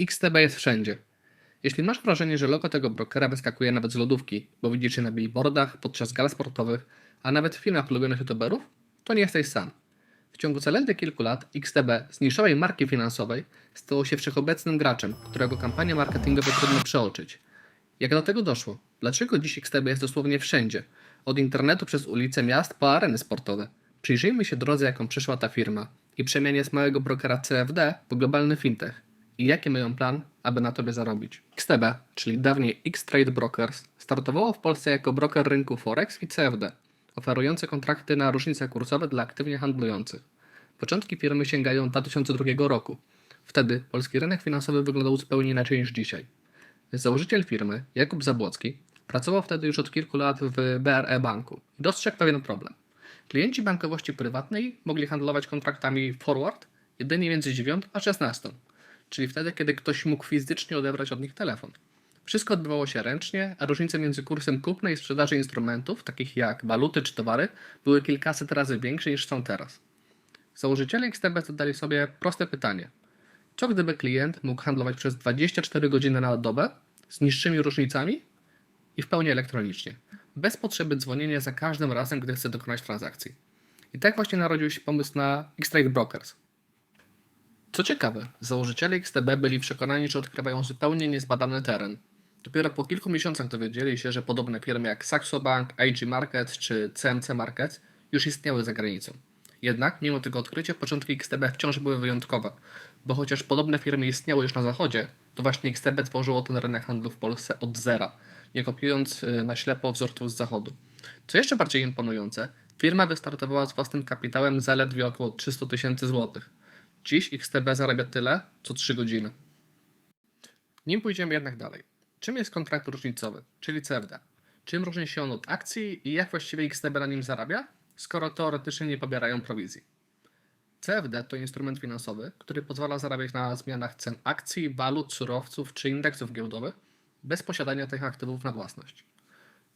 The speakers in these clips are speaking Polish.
XTB jest wszędzie. Jeśli masz wrażenie, że logo tego brokera wyskakuje nawet z lodówki, bo widzisz je na billboardach, podczas gal sportowych, a nawet w filmach ulubionych youtuberów, to nie jesteś sam. W ciągu zaledwie kilku lat XTB z niszowej marki finansowej stało się wszechobecnym graczem, którego kampanie marketingowe trudno przeoczyć. Jak do tego doszło? Dlaczego dziś XTB jest dosłownie wszędzie? Od internetu przez ulice miast po areny sportowe. Przyjrzyjmy się drodze, jaką przyszła ta firma i przemianie z małego brokera CFD po globalny fintech. I jaki mają plan, aby na tobie zarobić? XTB, czyli dawniej X-Trade Brokers, startowało w Polsce jako broker rynku Forex i CFD, oferujący kontrakty na różnice kursowe dla aktywnie handlujących. Początki firmy sięgają 2002 roku. Wtedy polski rynek finansowy wyglądał zupełnie inaczej niż dzisiaj. Założyciel firmy, Jakub Zabłocki, pracował wtedy już od kilku lat w BRE Banku i dostrzegł pewien problem. Klienci bankowości prywatnej mogli handlować kontraktami forward jedynie między 9 a 16, czyli wtedy, kiedy ktoś mógł fizycznie odebrać od nich telefon. Wszystko odbywało się ręcznie, a różnice między kursem kupna i sprzedaży instrumentów, takich jak waluty czy towary, były kilkaset razy większe niż są teraz. Założyciele XTB zadali sobie proste pytanie. Co gdyby klient mógł handlować przez 24 godziny na dobę z niższymi różnicami i w pełni elektronicznie, bez potrzeby dzwonienia za każdym razem, gdy chce dokonać transakcji. I tak właśnie narodził się pomysł na X-Trade Brokers. Co ciekawe, założyciele XTB byli przekonani, że odkrywają zupełnie niezbadany teren. Dopiero po kilku miesiącach dowiedzieli się, że podobne firmy jak Saxo Bank, IG Market czy CMC Markets już istniały za granicą. Jednak, mimo tego odkrycia, początki XTB wciąż były wyjątkowe, bo chociaż podobne firmy istniały już na zachodzie, to właśnie XTB tworzyło ten rynek handlu w Polsce od zera, nie kopiując y, na ślepo wzorców z zachodu. Co jeszcze bardziej imponujące, firma wystartowała z własnym kapitałem zaledwie około 300 tysięcy złotych. Dziś XTB zarabia tyle, co 3 godziny. Nim pójdziemy jednak dalej. Czym jest kontrakt różnicowy, czyli CFD? Czym różni się on od akcji i jak właściwie XTB na nim zarabia, skoro teoretycznie nie pobierają prowizji? CFD to instrument finansowy, który pozwala zarabiać na zmianach cen akcji, walut, surowców czy indeksów giełdowych bez posiadania tych aktywów na własność.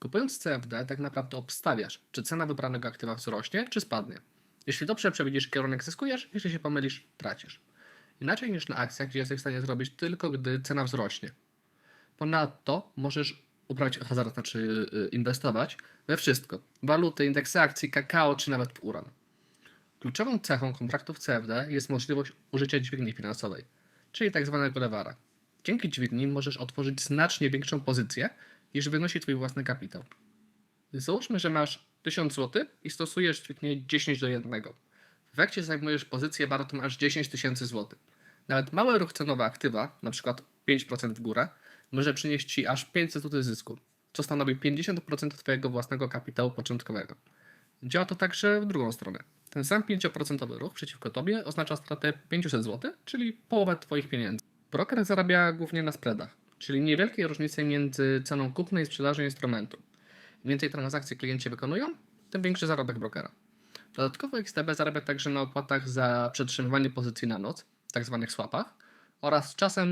Kupując CFD, tak naprawdę obstawiasz, czy cena wybranego aktywa wzrośnie, czy spadnie. Jeśli dobrze przewidzisz kierunek, zyskujesz, jeśli się pomylisz, tracisz. Inaczej niż na akcjach, gdzie jesteś w stanie zrobić tylko, gdy cena wzrośnie. Ponadto możesz uprawiać hazard, znaczy y, inwestować we wszystko. Waluty, indeksy akcji, kakao czy nawet w uran. Kluczową cechą kontraktów CFD jest możliwość użycia dźwigni finansowej, czyli tak zwanego lewara. Dzięki dźwigni możesz otworzyć znacznie większą pozycję, niż wynosi Twój własny kapitał. Załóżmy, że masz 1000 zł i stosujesz dźwignię 10 do 1. W efekcie zajmujesz pozycję wartą aż 10 tysięcy złotych. Nawet mały ruch cenowy aktywa, np. 5% w górę, może przynieść Ci aż 500 zł zysku, co stanowi 50% Twojego własnego kapitału początkowego. Działa to także w drugą stronę. Ten sam 5% ruch przeciwko Tobie oznacza stratę 500 zł, czyli połowę Twoich pieniędzy. Broker zarabia głównie na spreadach, czyli niewielkiej różnicy między ceną kupna i sprzedaży instrumentu. Więcej transakcji klienci wykonują, tym większy zarobek brokera. Dodatkowo XTB zarabia także na opłatach za przetrzymywanie pozycji na noc, tzw. swapach, oraz czasem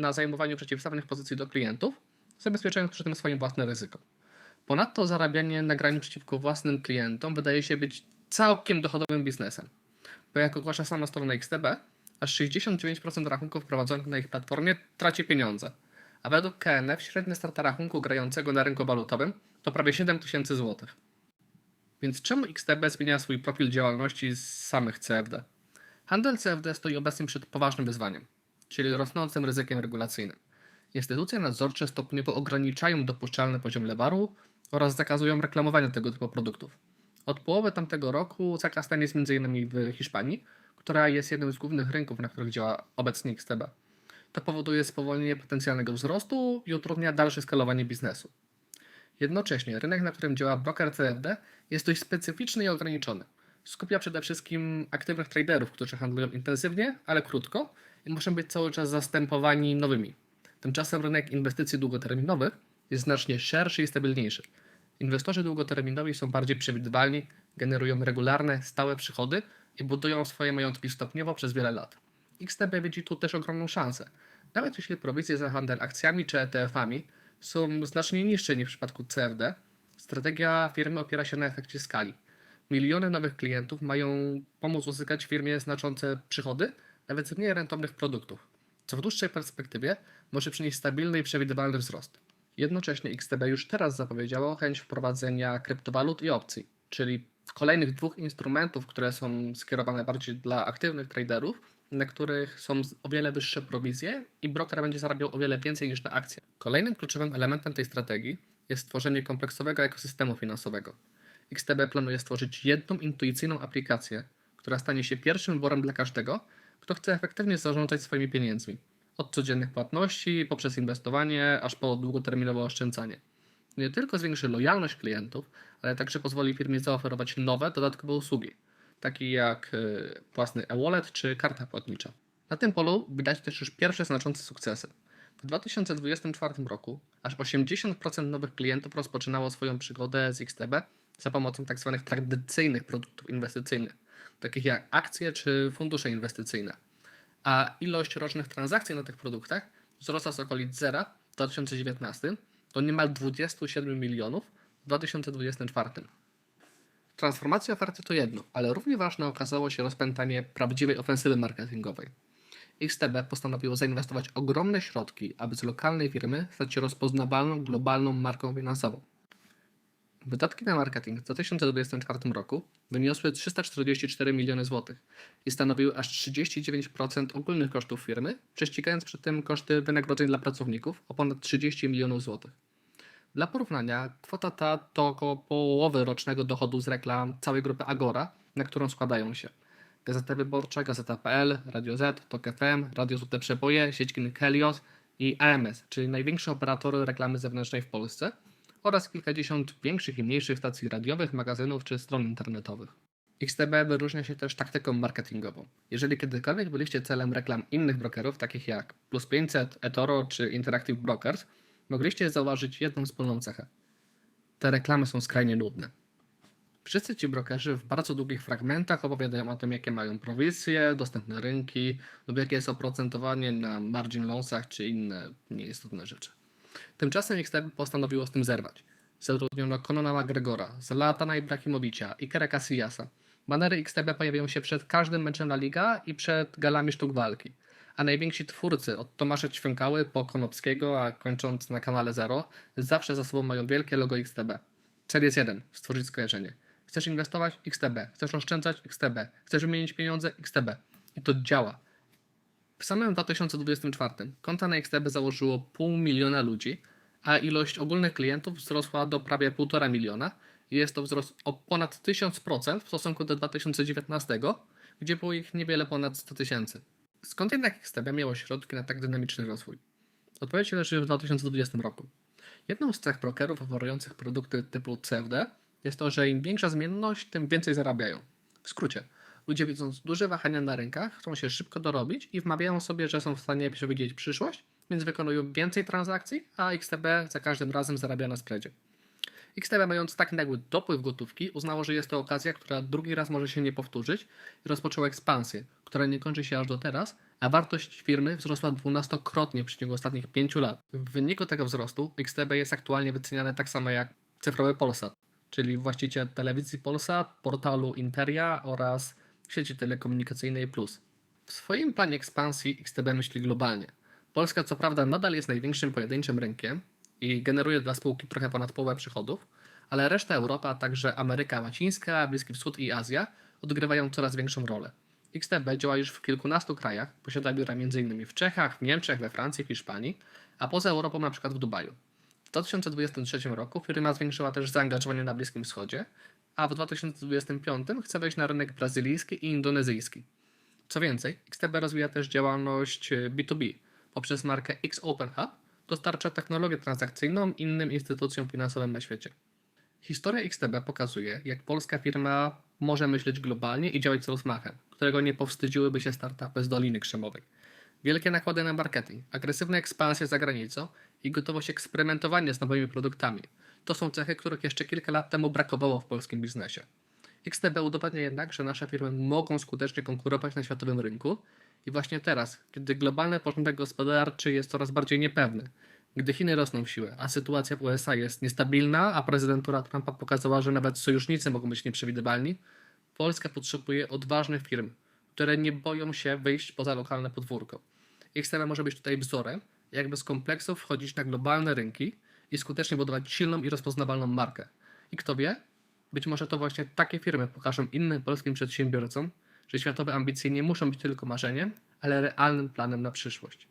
na zajmowaniu przeciwstawnych pozycji do klientów, zabezpieczając przy tym swoje własne ryzyko. Ponadto zarabianie na graniu przeciwko własnym klientom wydaje się być całkiem dochodowym biznesem, bo jak ogłasza sama strona XTB, aż 69% rachunków prowadzonych na ich platformie traci pieniądze, a według KNF średnia strata rachunku grającego na rynku walutowym to prawie 7 tysięcy złotych. Więc czemu XTB zmienia swój profil działalności z samych CFD? Handel CFD stoi obecnie przed poważnym wyzwaniem, czyli rosnącym ryzykiem regulacyjnym. Instytucje nadzorcze stopniowo ograniczają dopuszczalny poziom lewaru oraz zakazują reklamowania tego typu produktów. Od połowy tamtego roku zakaz ten jest m.in. w Hiszpanii, która jest jednym z głównych rynków, na których działa obecnie XTB. To powoduje spowolnienie potencjalnego wzrostu i utrudnia dalsze skalowanie biznesu. Jednocześnie rynek, na którym działa broker CFD jest dość specyficzny i ograniczony. Skupia przede wszystkim aktywnych traderów, którzy handlują intensywnie, ale krótko i muszą być cały czas zastępowani nowymi. Tymczasem rynek inwestycji długoterminowych jest znacznie szerszy i stabilniejszy. Inwestorzy długoterminowi są bardziej przewidywalni, generują regularne, stałe przychody i budują swoje majątki stopniowo przez wiele lat. XTB widzi tu też ogromną szansę. Nawet jeśli prowizje za handel akcjami czy ETF-ami są znacznie niższe niż w przypadku CFD, strategia firmy opiera się na efekcie skali. Miliony nowych klientów mają pomóc uzyskać firmie znaczące przychody, nawet z mniej rentownych produktów. co w dłuższej perspektywie może przynieść stabilny i przewidywalny wzrost. Jednocześnie XTB już teraz zapowiedziało chęć wprowadzenia kryptowalut i opcji, czyli kolejnych dwóch instrumentów, które są skierowane bardziej dla aktywnych traderów, na których są o wiele wyższe prowizje i broker będzie zarabiał o wiele więcej niż na akcje. Kolejnym kluczowym elementem tej strategii jest stworzenie kompleksowego ekosystemu finansowego. XTB planuje stworzyć jedną intuicyjną aplikację, która stanie się pierwszym wyborem dla każdego, kto chce efektywnie zarządzać swoimi pieniędzmi. Od codziennych płatności, poprzez inwestowanie, aż po długoterminowe oszczędzanie. Nie tylko zwiększy lojalność klientów, ale także pozwoli firmie zaoferować nowe, dodatkowe usługi, takie jak y, własny e-wallet czy karta płatnicza. Na tym polu widać też już pierwsze znaczące sukcesy. W 2024 roku aż 80% nowych klientów rozpoczynało swoją przygodę z XTB za pomocą tzw. tradycyjnych produktów inwestycyjnych, takich jak akcje czy fundusze inwestycyjne. A ilość rocznych transakcji na tych produktach wzrosła z okolic zera w 2019 do niemal 27 milionów w 2024. Transformacja oferty to jedno, ale równie ważne okazało się rozpętanie prawdziwej ofensywy marketingowej. XTB postanowiło zainwestować ogromne środki, aby z lokalnej firmy stać się rozpoznawalną globalną marką finansową. Wydatki na marketing w 2024 roku wyniosły 344 miliony złotych i stanowiły aż 39% ogólnych kosztów firmy, prześcigając przy tym koszty wynagrodzeń dla pracowników o ponad 30 milionów złotych. Dla porównania, kwota ta to około połowy rocznego dochodu z reklam całej grupy Agora, na którą składają się Gazeta Wyborcza, Gazeta.pl, Radio Z, TOK FM, Radio Złote Przeboje, sieć kin Helios i AMS, czyli największe operatory reklamy zewnętrznej w Polsce oraz kilkadziesiąt większych i mniejszych stacji radiowych, magazynów czy stron internetowych. XTB wyróżnia się też taktyką marketingową. Jeżeli kiedykolwiek byliście celem reklam innych brokerów, takich jak Plus 500, eToro czy Interactive Brokers, mogliście zauważyć jedną wspólną cechę. Te reklamy są skrajnie nudne. Wszyscy ci brokerzy w bardzo długich fragmentach opowiadają o tym, jakie mają prowizje, dostępne rynki lub jakie jest oprocentowanie na margin loansach czy inne nieistotne rzeczy. Tymczasem XTB postanowiło z tym zerwać. Zatrudniono Conona McGregora, Zlatana Ibrahimowicza i Kera Casillasa. Banery XTB pojawiają się przed każdym meczem La Liga i przed galami sztuk walki. A najwięksi twórcy, od Tomasza Ćwiąkały po Konopskiego, a kończąc na kanale Zero, zawsze za sobą mają wielkie logo XTB. Cel jest jeden, stworzyć skojarzenie. Chcesz inwestować? XTB. Chcesz oszczędzać? XTB. Chcesz wymienić pieniądze? XTB. I to działa. W samym 2024 konta na XTB założyło pół miliona ludzi, a ilość ogólnych klientów wzrosła do prawie 1,5 miliona. Jest to wzrost o ponad 1000% w stosunku do 2019, gdzie było ich niewiele ponad 100 tysięcy. Skąd jednak XTB miało środki na tak dynamiczny rozwój? Odpowiedź leży w 2020 roku. Jedną z cech brokerów oferujących produkty typu CFD jest to, że im większa zmienność, tym więcej zarabiają. W skrócie, ludzie widząc duże wahania na rynkach, chcą się szybko dorobić i wmawiają sobie, że są w stanie przewidzieć przyszłość, więc wykonują więcej transakcji, a XTB za każdym razem zarabia na spreadzie. XTB mając tak nagły dopływ gotówki uznało, że jest to okazja, która drugi raz może się nie powtórzyć i rozpoczęło ekspansję, która nie kończy się aż do teraz, a wartość firmy wzrosła dwunastokrotnie w ciągu ostatnich pięciu lat. W wyniku tego wzrostu XTB jest aktualnie wyceniane tak samo jak cyfrowy Polsat, czyli właściciel telewizji Polsat, portalu Interia oraz sieci telekomunikacyjnej Plus. W swoim planie ekspansji XTB myśli globalnie. Polska co prawda nadal jest największym pojedynczym rynkiem i generuje dla spółki trochę ponad połowę przychodów, ale reszta Europy, a także Ameryka Łacińska, Bliski Wschód i Azja odgrywają coraz większą rolę. XTB działa już w kilkunastu krajach, posiada biura m.in. w Czechach, w Niemczech, we Francji, w Hiszpanii, a poza Europą np. w Dubaju. W 2023 roku firma zwiększyła też zaangażowanie na Bliskim Wschodzie, a w 2025 chce wejść na rynek brazylijski i indonezyjski. Co więcej, XTB rozwija też działalność B2B poprzez markę X Open Hub, dostarcza technologię transakcyjną innym instytucjom finansowym na świecie. Historia XTB pokazuje, jak polska firma może myśleć globalnie i działać z rozmachem, którego nie powstydziłyby się startupy z Doliny Krzemowej. Wielkie nakłady na marketing, agresywna ekspansja za granicą i gotowość eksperymentowania z nowymi produktami. To są cechy, których jeszcze kilka lat temu brakowało w polskim biznesie. XTB udowadnia jednak, że nasze firmy mogą skutecznie konkurować na światowym rynku i właśnie teraz, kiedy globalny porządek gospodarczy jest coraz bardziej niepewny, gdy Chiny rosną w siłę, a sytuacja w USA jest niestabilna, a prezydentura Trumpa pokazała, że nawet sojusznicy mogą być nieprzewidywalni, Polska potrzebuje odważnych firm, które nie boją się wyjść poza lokalne podwórko. XTB może być tutaj wzorem, jak bez kompleksów wchodzić na globalne rynki i skutecznie budować silną i rozpoznawalną markę. I kto wie, być może to właśnie takie firmy pokażą innym polskim przedsiębiorcom, że światowe ambicje nie muszą być tylko marzeniem, ale realnym planem na przyszłość.